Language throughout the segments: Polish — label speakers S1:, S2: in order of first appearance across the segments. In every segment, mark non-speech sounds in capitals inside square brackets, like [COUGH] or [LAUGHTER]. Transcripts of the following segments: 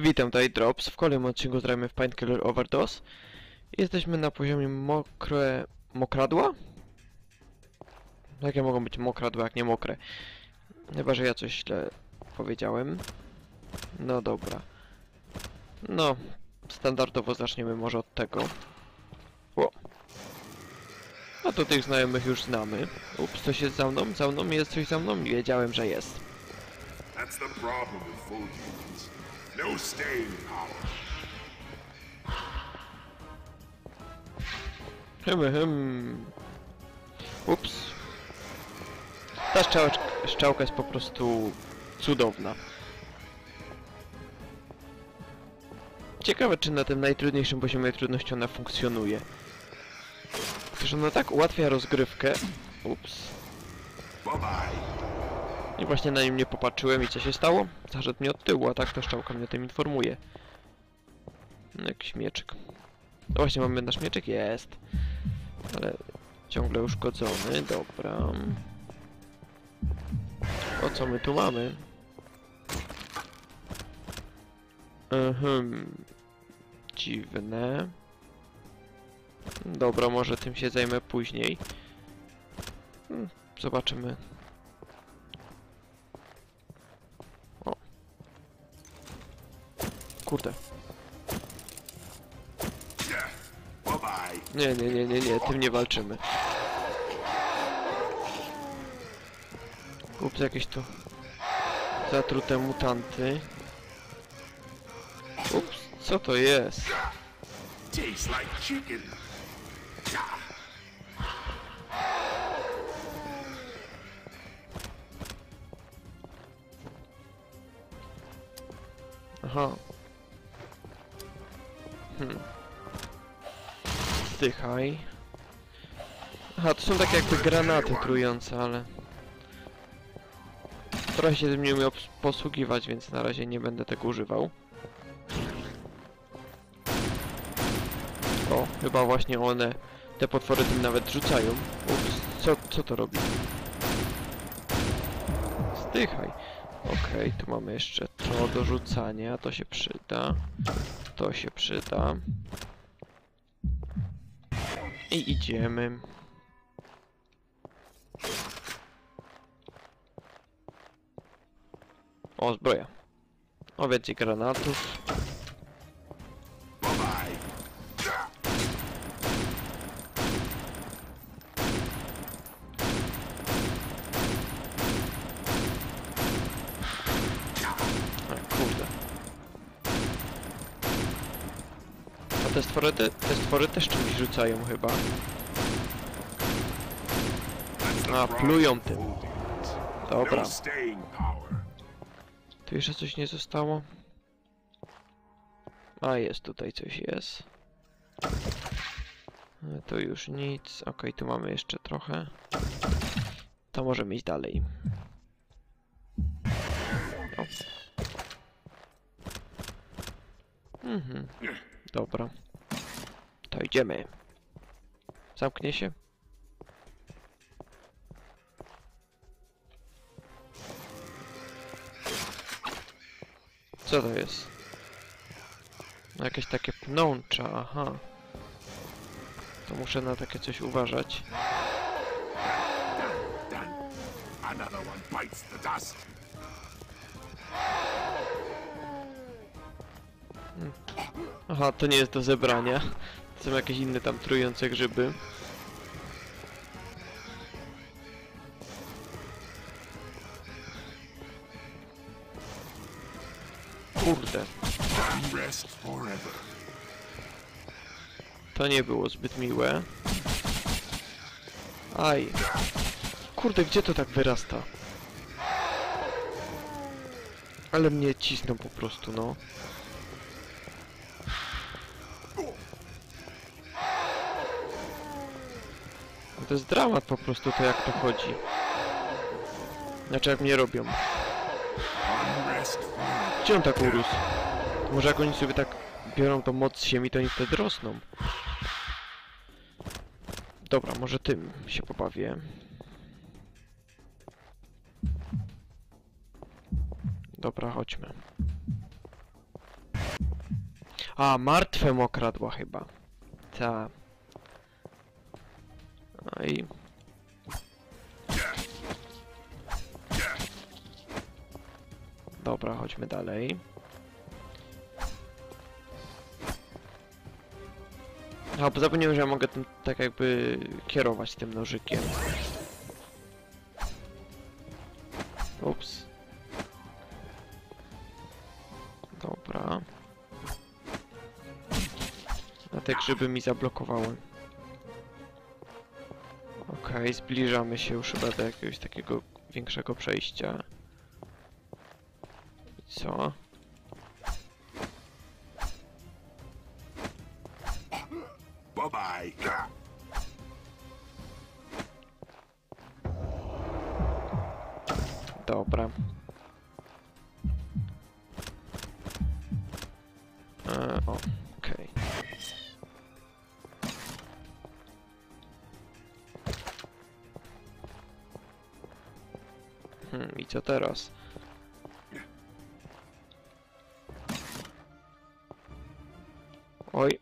S1: Witam, tutaj Drops. W kolejnym odcinku gramy w Painkiller Overdose. Jesteśmy na poziomie mokre... mokradła? Jakie mogą być mokradła, jak nie mokre? Chyba, że ja coś źle powiedziałem. No dobra. No, standardowo zaczniemy może od tego. O. No to tych znajomych już znamy. Ups, coś jest za mną? Za mną jest coś za mną? Wiedziałem, że jest.
S2: That's the problem with full humans. No staying power.
S1: Hym, hym. Ups. Ta szczałeczka, szczałka jest po prostu cudowna. Ciekawe, czy na tym najtrudniejszym poziomie trudności ona funkcjonuje. Przecież ona tak ułatwia rozgrywkę. Ups.
S2: Bye bye.
S1: I właśnie na nim nie popatrzyłem i co się stało? Zaszedł mnie od tyłu, a tak to szczałka mnie o tym informuje. Jakiś mieczyk. No właśnie, mamy nasz mieczyk? Jest. Ale ciągle uszkodzony, dobra. O co my tu mamy? Mhm. Dziwne. Dobra, może tym się zajmę później. Hmm, Zobaczymy. Kurde. Nie, nie, nie, nie, nie, tym nie walczymy. Ups, jakieś tu zatrute mutanty. Ups, co to jest? Aha. Hmm. Zdychaj. Aha, to są takie jakby granaty trujące, ale... Trochę się tym nie umiem posługiwać, więc na razie nie będę tego używał. O, chyba właśnie one, te potwory tym nawet rzucają. Ups, co, co to robi? Zdychaj. Okej, tu mamy jeszcze to do rzucania, to się przyda. To się przyda. I idziemy. O, zbroja. O, więcej granatów.
S2: Bye bye.
S1: A, kurde. A te stwory, te, te stwory też czymś rzucają chyba. A, plują tym. Dobra.
S2: No.
S1: Tu jeszcze coś nie zostało? A, jest tutaj coś jest. E, Tu już nic. Okej, tu mamy jeszcze trochę. To możemy iść dalej. O. Mhm. Dobra. To idziemy. Zamknie się? Co to jest? No jakieś takie pnącza, aha. To muszę na takie coś uważać.
S2: Dust.
S1: Aha, to nie jest do zebrania. Są jakieś inne tam trujące grzyby. Kurde, to nie było zbyt miłe. Aj. Kurde, gdzie to tak wyrasta? Ale mnie cisną po prostu, no. To jest dramat po prostu to jak to chodzi. Znaczy jak mnie robią. Gdzie on tak urósł? Może jak oni sobie tak biorą tą moc z ziemi, to oni wtedy rosną. Dobra, może tym się pobawię. Dobra, chodźmy. A, martwe mokradła chyba. Ta. No i... Dobra, chodźmy dalej. A, bo zapomniałem, że ja mogę tym tak jakby kierować tym nożykiem. Ups. Dobra. A te grzyby mi zablokowały. Okej, zbliżamy się już chyba do jakiegoś takiego większego przejścia. Co? Teraz? Oj.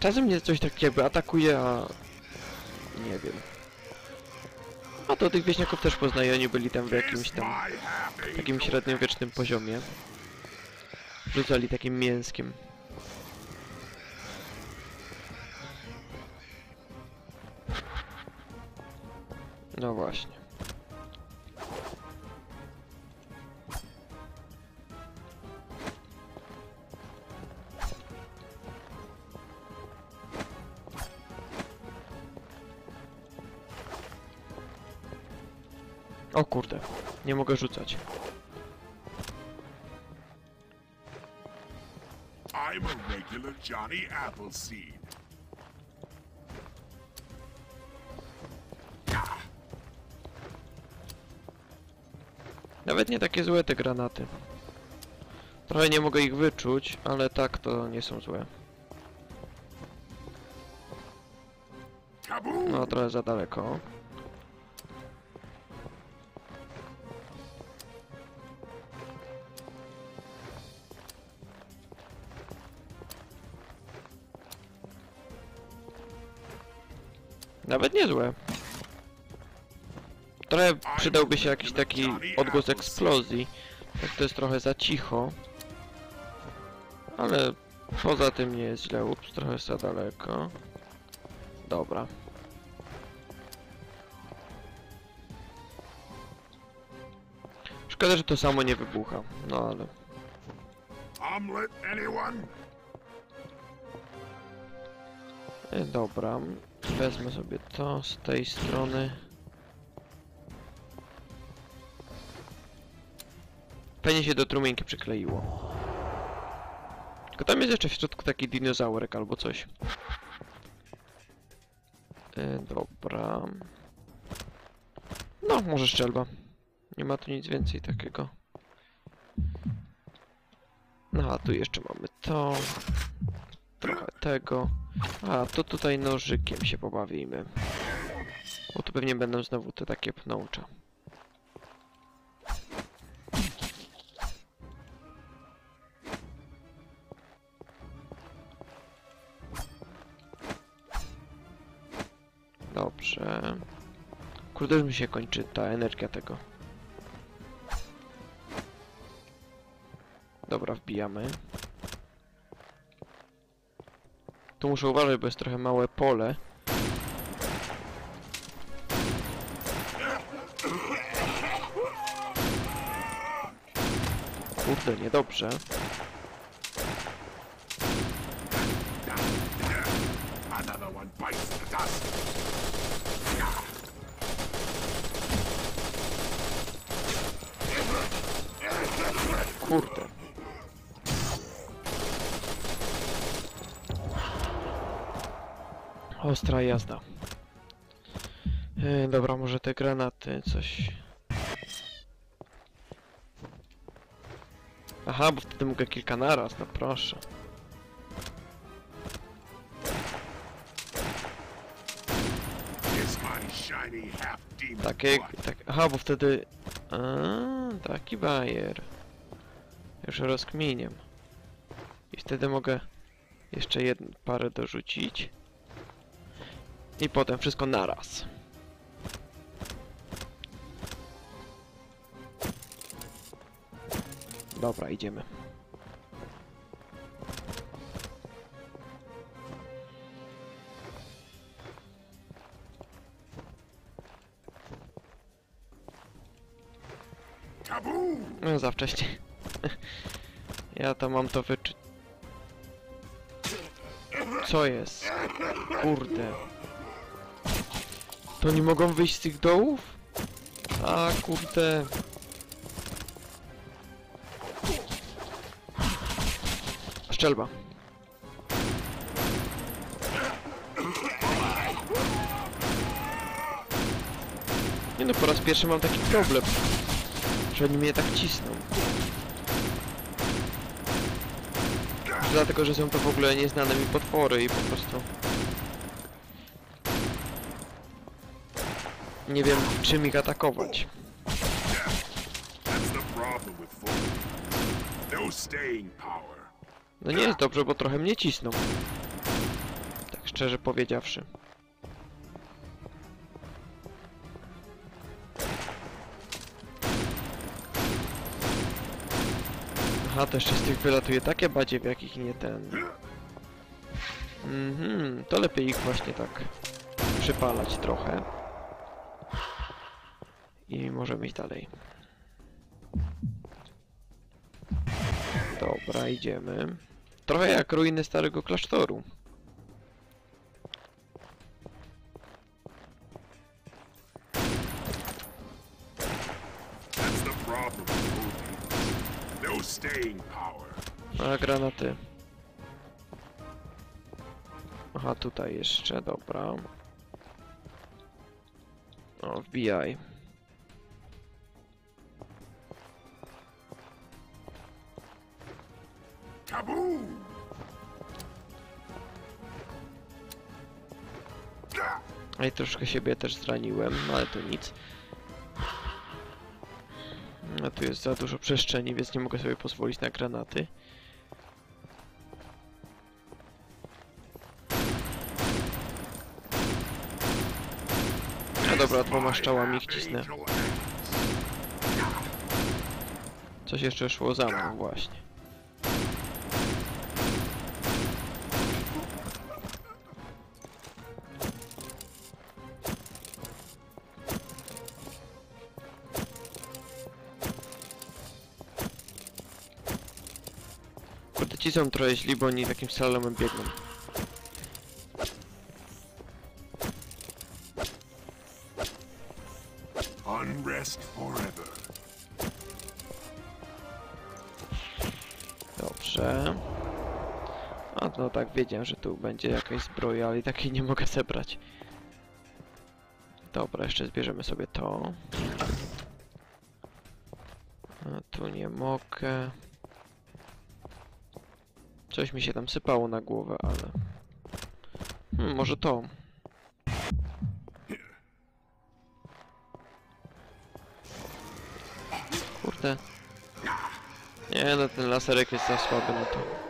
S1: Czasem mnie coś tak jakby atakuje, a... Nie wiem. A to tych wieśniaków też poznaję, oni byli tam w jakimś tam... Takim średniowiecznym poziomie. Rzucali takim mięskiem. No właśnie. O kurde, nie mogę rzucać.
S2: I'm a regular Johnny Appleseed.
S1: Nawet nie takie złe te granaty. Trochę nie mogę ich wyczuć, ale tak to nie są złe. No trochę za daleko. Przydałby się jakiś taki odgłos eksplozji. Tak to jest trochę za cicho. Ale poza tym nie jest źle. Ups, trochę za daleko. Dobra. Szkoda, że to samo nie wybucha. No ale...
S2: Omelet, anyone?
S1: E, dobra. Wezmę sobie to z tej strony. Pewnie się do trumienki przykleiło. Tylko tam jest jeszcze w środku taki dinozaurek albo coś. E, dobra. No, może szczelba. Nie ma tu nic więcej takiego. No, a tu jeszcze mamy to. Trochę tego. A, to tutaj nożykiem się pobawimy. Bo tu pewnie będą znowu te takie pnącza. Kurde, już mi się kończy ta energia tego. Dobra, wbijamy. Tu muszę uważać, bo jest trochę małe pole. Kurde, niedobrze.
S2: Another one bites the dust.
S1: Kurde. Ostra jazda. E, dobra, może te granaty, coś... Aha, bo wtedy mogę kilka naraz, no proszę. Takie, tak, aha, bo wtedy... A, taki bajer. Już rozkminiam. I wtedy mogę jeszcze jedną parę dorzucić. I potem wszystko naraz. Dobra, idziemy. No za wcześnie. [LAUGHS] Ja to mam to wyczuć. Co jest? Kurde. To nie mogą wyjść z tych dołów? A kurde. Szczelba. Nie no, po raz pierwszy mam taki problem, że oni mnie tak cisną. Dlatego, że są to w ogóle nieznane mi potwory i po prostu... Nie wiem, czym ich atakować.
S2: No
S1: nie jest dobrze, bo trochę mnie cisną. Tak szczerze powiedziawszy. Aha, to jeszcze z tych wylatuje takie badziew, jakich nie ten. Mhm, to lepiej ich właśnie tak przypalać trochę. I możemy iść dalej. Dobra, idziemy. Trochę jak ruiny starego klasztoru. A granaty. Aha, tutaj jeszcze, dobra. O, wbijaj. A i troszkę siebie też zraniłem, no ale to nic. A tu jest za dużo przestrzeni, więc nie mogę sobie pozwolić na granaty. Dobra, dwoma strzałami ich cisnę. Coś jeszcze szło za mną właśnie. Kurde, ci są trochę źli, bo oni takim slalomem biegną. Tak, wiedziałem, że tu będzie jakaś zbroja, ale i takiej nie mogę zebrać. Dobra, jeszcze zbierzemy sobie to. A tu nie mogę. Coś mi się tam sypało na głowę, ale... Hmm, może to. Kurde. Nie no, ten laserek jest za słaby na to.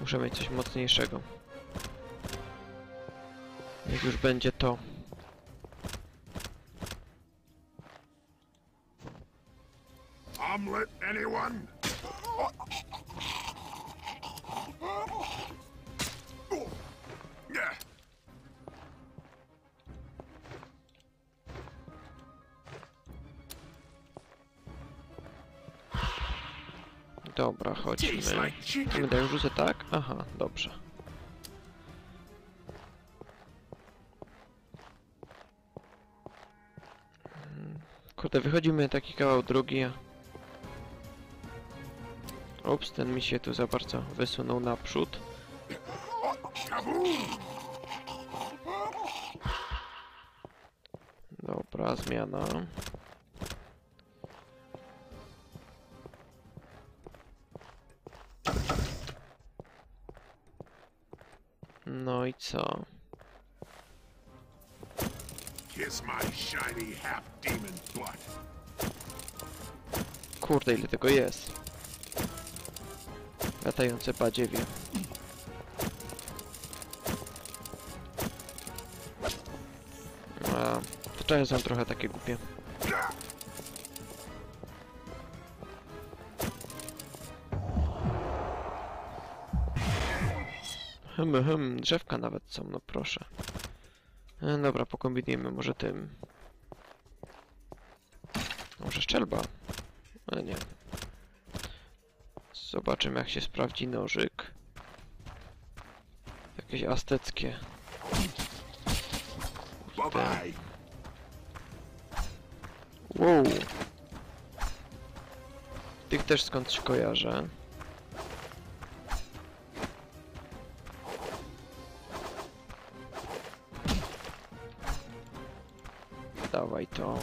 S1: Muszę mieć coś mocniejszego. Jak już będzie to.
S2: Omelet, anyone?
S1: Dobra, chodźmy. Będę już rzucę tak? Aha, dobrze. Mm, Kurde, wychodzimy taki kawał drugi. Ups, ten mi się tu za bardzo wysunął naprzód. Dobra, zmiana. Kurde, ile tego jest. Latające badziewie. A, to są trochę takie głupie. Hm, hm, drzewka nawet są, no proszę. E, dobra, pokombinujemy może tym. Może szczelba? Ale nie. Zobaczymy jak się sprawdzi nożyk. Jakieś azteckie.
S2: Bye-bye.
S1: Wow. Tych też skądś kojarzę. Dawaj to.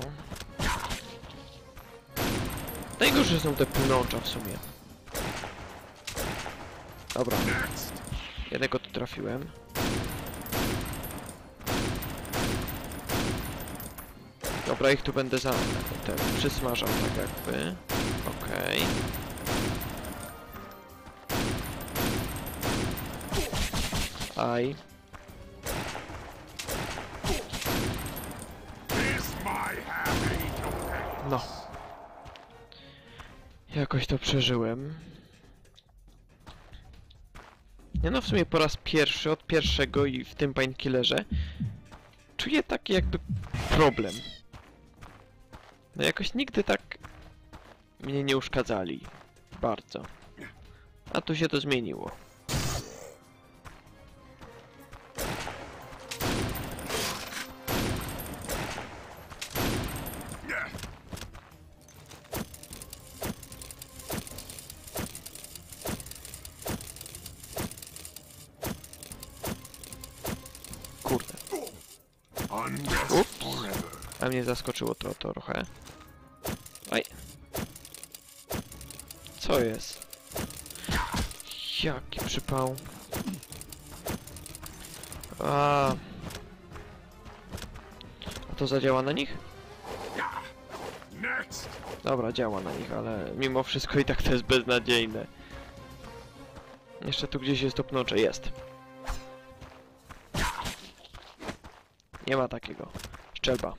S1: Najgorsze są te pnącza w sumie. Dobra, jednego tu trafiłem. Dobra, ich tu będę za... Ten, przysmażał tak jakby. Okej. Aj. To przeżyłem. Nie no, w sumie po raz pierwszy, od pierwszego i w tym painkillerze czuję taki jakby problem. No jakoś nigdy tak mnie nie uszkadzali. Bardzo. A tu się to zmieniło. Zaskoczyło to trochę. Aj. Co jest? Jaki przypał. A. A to zadziała na nich? Dobra, działa na nich, ale mimo wszystko i tak to jest beznadziejne. Jeszcze tu gdzieś jest to pnocze. Jest. Nie ma takiego. Szczelba.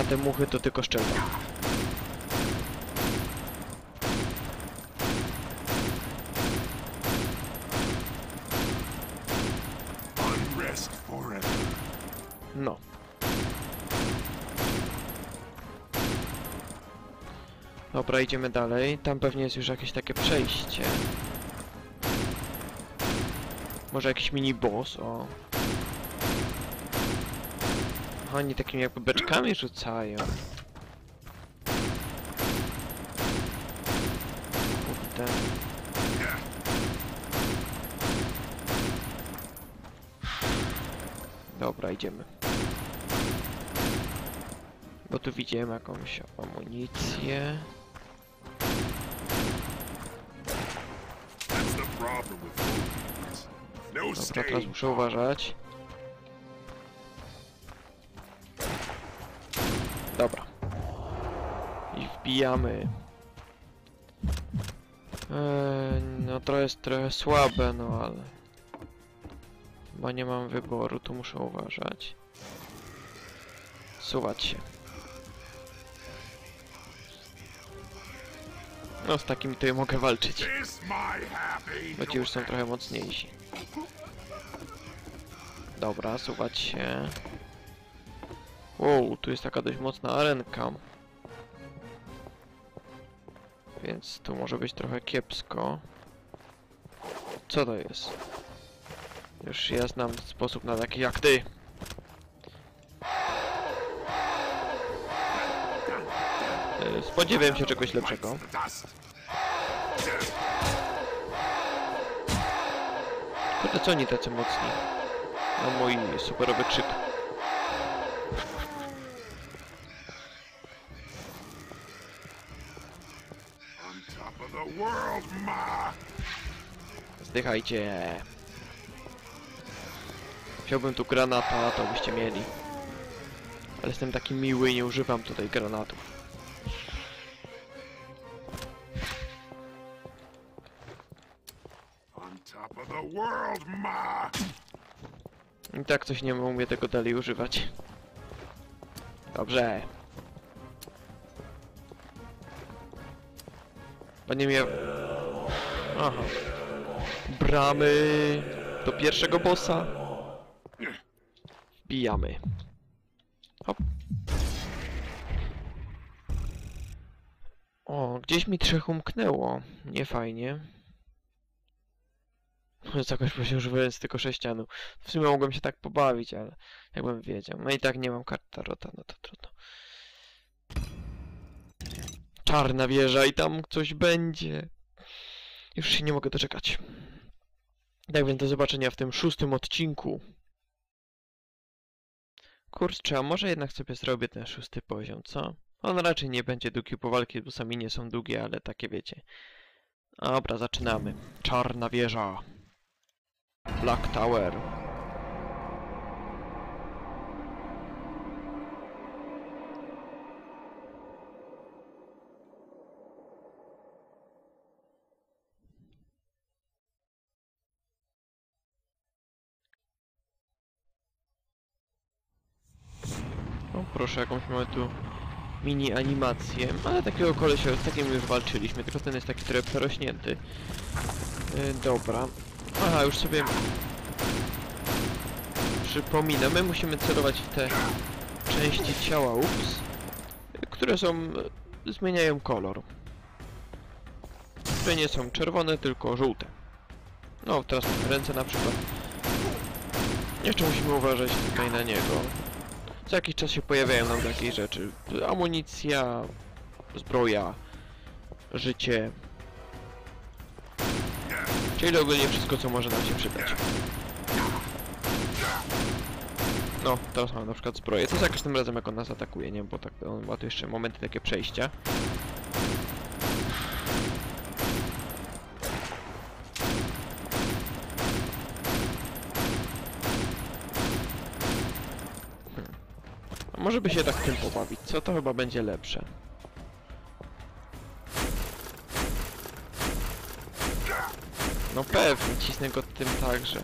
S1: Na te muchy to tylko
S2: forever.
S1: No. Dobra, idziemy dalej. Tam pewnie jest już jakieś takie przejście. Może jakiś mini boss, o. Oni takimi jakby beczkami rzucają. Kurde. Dobra, idziemy. Bo tu widziałem jakąś amunicję.
S2: No
S1: Dobra, teraz muszę uważać. I wbijamy. Eee, no to jest trochę słabe, no ale... Chyba nie mam wyboru, tu muszę uważać. Suwać się. No z takim ja mogę walczyć. Bo ci już są trochę mocniejsi. Dobra, suwać się. Wow, tu jest taka dość mocna arenka. Więc tu może być trochę kiepsko. Co to jest? Już ja znam sposób na taki jak ty. Y, Spodziewałem się czegoś lepszego. Kurde, co oni tacy mocni? No mój superowy krzyk. Zdychajcie. Chciałbym tu granata, to byście mieli. Ale jestem taki miły i nie używam tutaj granatów.
S2: On top of the world, ma!
S1: I tak coś nie umie tego dalej używać. Dobrze. Panie mnie... Aha. Bramy do pierwszego bossa. Wbijamy. Hop. O, gdzieś mi trzech umknęło. Nie fajnie. Jakoś właśnie używając tylko sześcianu. W sumie mogłem się tak pobawić, ale jakbym wiedział. No i tak nie mam kart tarota, no to trudno. Czarna wieża i tam coś będzie. Już się nie mogę doczekać. Tak więc do zobaczenia w tym szóstym odcinku. Kurczę, a może jednak sobie zrobię ten szósty poziom, co? On raczej nie będzie długi, bo walki z bossami nie są długie, ale takie wiecie. Dobra, zaczynamy. Czarna wieża. Black Tower. Proszę, jakąś mamy tu mini animację, ale takiego kolesia, z takim już walczyliśmy, tylko ten jest taki trochę przerośnięty. Yy, dobra. Aha, już sobie przypominam, my musimy celować w te części ciała, ups, które są, zmieniają kolor. Które nie są czerwone, tylko żółte. No, teraz ręce na przykład. Jeszcze musimy uważać tutaj na niego. Co jakiś czas się pojawiają nam takie rzeczy. Amunicja, zbroja, życie. Czyli ogólnie wszystko, co może nam się przydać. No, teraz mamy na przykład zbroję. To za każdym razem, jak on nas atakuje, nie? Bo tak, on ma tu jeszcze momenty takie przejścia. Może by się tak tym pobawić, co? To chyba będzie lepsze. No pewnie, cisnę go tym także.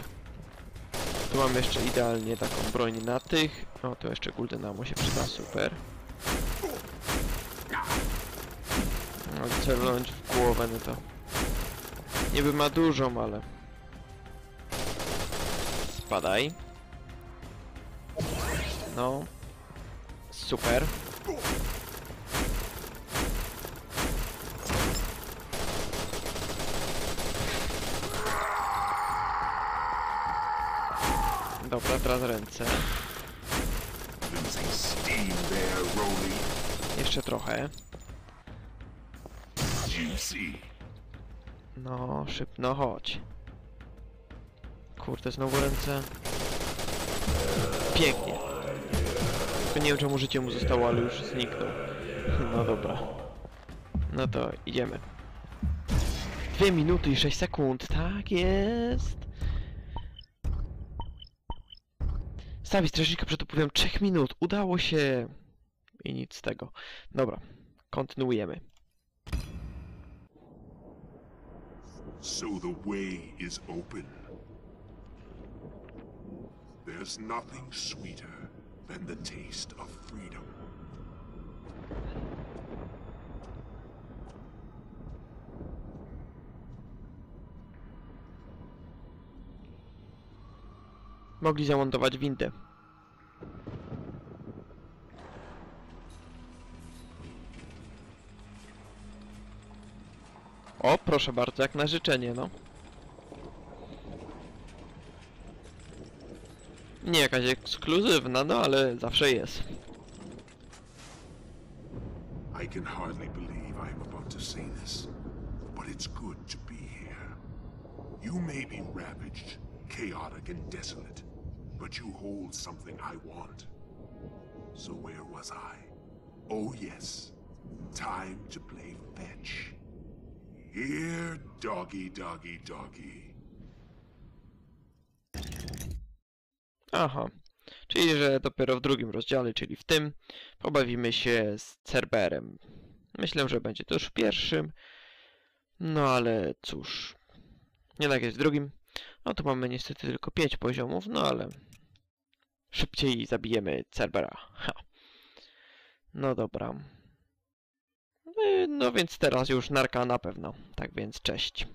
S1: Tu mam jeszcze idealnie taką broń na tych. O, to jeszcze Golden Ammo się przyda, super. No, celnąć w głowę, no to... Niby ma dużą, ale... Spadaj. No. Super. Dobra, teraz ręce. Jeszcze trochę. No, szybno, chodź. Kurde, znowu ręce. Pięknie. Tylko nie wiem czemu życie mu zostało, ale już zniknął. [LAUGHS] No dobra. No to idziemy. Dwie minuty i 6 sekund, tak jest. Stawi strażnika przed upływem 3 minut. Udało się. I nic z tego. Dobra, kontynuujemy.
S2: So the way is open. There's nothing sweeter than the taste of freedom.
S1: Mogli zamontować windę. O, proszę bardzo, jak na życzenie, no. Nie jakaś ekskluzywna, no ale zawsze jest.
S2: I can hardly believe I am about to say this, but it's good to be here. You may be ravaged, chaotic, and desolate, but you hold something I want. So where was I? Oh yes, time to play fetch. Here, doggy, doggy, doggy.
S1: Aha. Czyli, że dopiero w drugim rozdziale, czyli w tym, pobawimy się z Cerberem. Myślę, że będzie to już w pierwszym. No ale cóż. Nie tak jest w drugim. No tu mamy niestety tylko 5 poziomów, no ale szybciej zabijemy Cerbera. Ha. No dobra. Y, No więc teraz już narka na pewno. Tak więc cześć.